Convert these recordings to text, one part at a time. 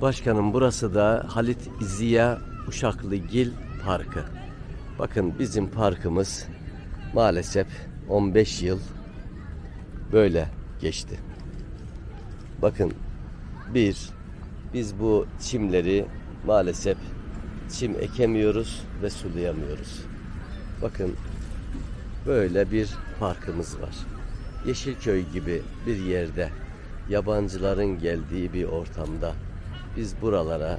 Başkanım burası da Halit İziya Uşaklıgil Parkı. Bakın bizim parkımız maalesef 15 yıl böyle geçti. Bakın bir, biz bu çimleri maalesef çim ekemiyoruz ve sulayamıyoruz. Bakın böyle bir parkımız var. Yeşilköy gibi bir yerde yabancıların geldiği bir ortamda biz buralara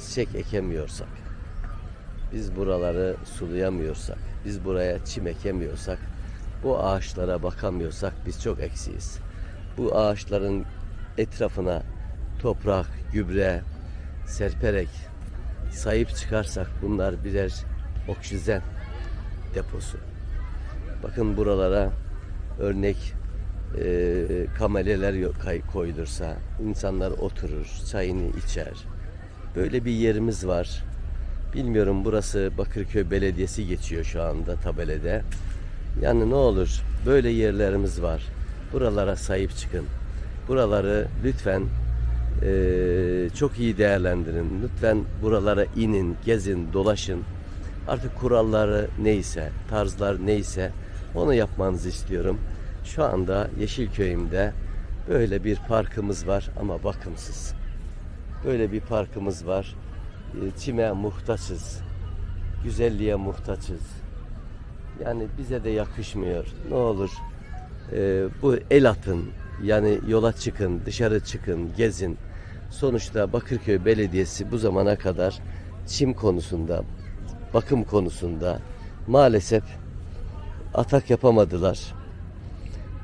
çiçek ekemiyorsak, biz buraları sulayamıyorsak, biz buraya çim ekemiyorsak, bu ağaçlara bakamıyorsak biz çok eksiyiz. Bu ağaçların etrafına toprak, gübre serperek sahip çıkarsak bunlar birer oksijen deposu. Bakın buralara örnek e, kay- koyulursa insanlar oturur, çayını içer. Böyle bir yerimiz var. Bilmiyorum burası Bakırköy Belediyesi geçiyor şu anda tabelede. Yani ne olur böyle yerlerimiz var. Buralara sahip çıkın. Buraları lütfen e, çok iyi değerlendirin. Lütfen buralara inin, gezin, dolaşın. Artık kuralları neyse, tarzlar neyse onu yapmanızı istiyorum. Şu anda Yeşilköy'ümde böyle bir parkımız var ama bakımsız. Böyle bir parkımız var. E, Çime muhtaçız. Güzelliğe muhtaçız. Yani bize de yakışmıyor. Ne olur e, bu el atın. Yani yola çıkın, dışarı çıkın, gezin. Sonuçta Bakırköy Belediyesi bu zamana kadar çim konusunda, bakım konusunda maalesef atak yapamadılar.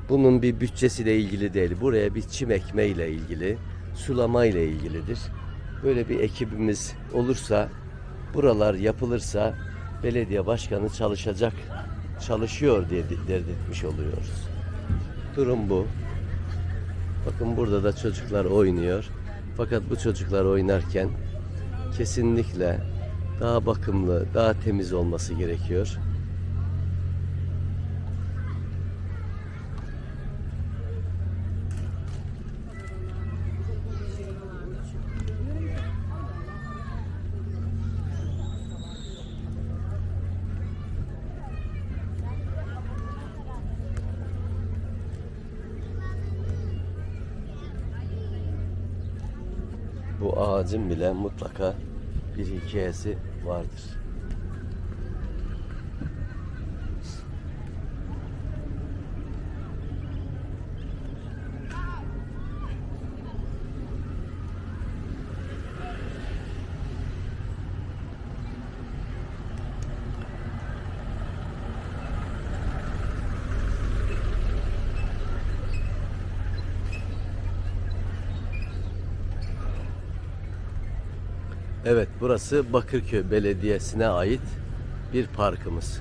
Bunun bir bütçesiyle ilgili değil. Buraya bir çim ekmeyle ilgili, sulama ile ilgilidir. Böyle bir ekibimiz olursa, buralar yapılırsa belediye başkanı çalışacak, çalışıyor diye dert etmiş oluyoruz. Durum bu. Bakın burada da çocuklar oynuyor. Fakat bu çocuklar oynarken kesinlikle daha bakımlı, daha temiz olması gerekiyor. Bu ağacın bile mutlaka bir hikayesi vardır. Evet, burası Bakırköy Belediyesi'ne ait bir parkımız.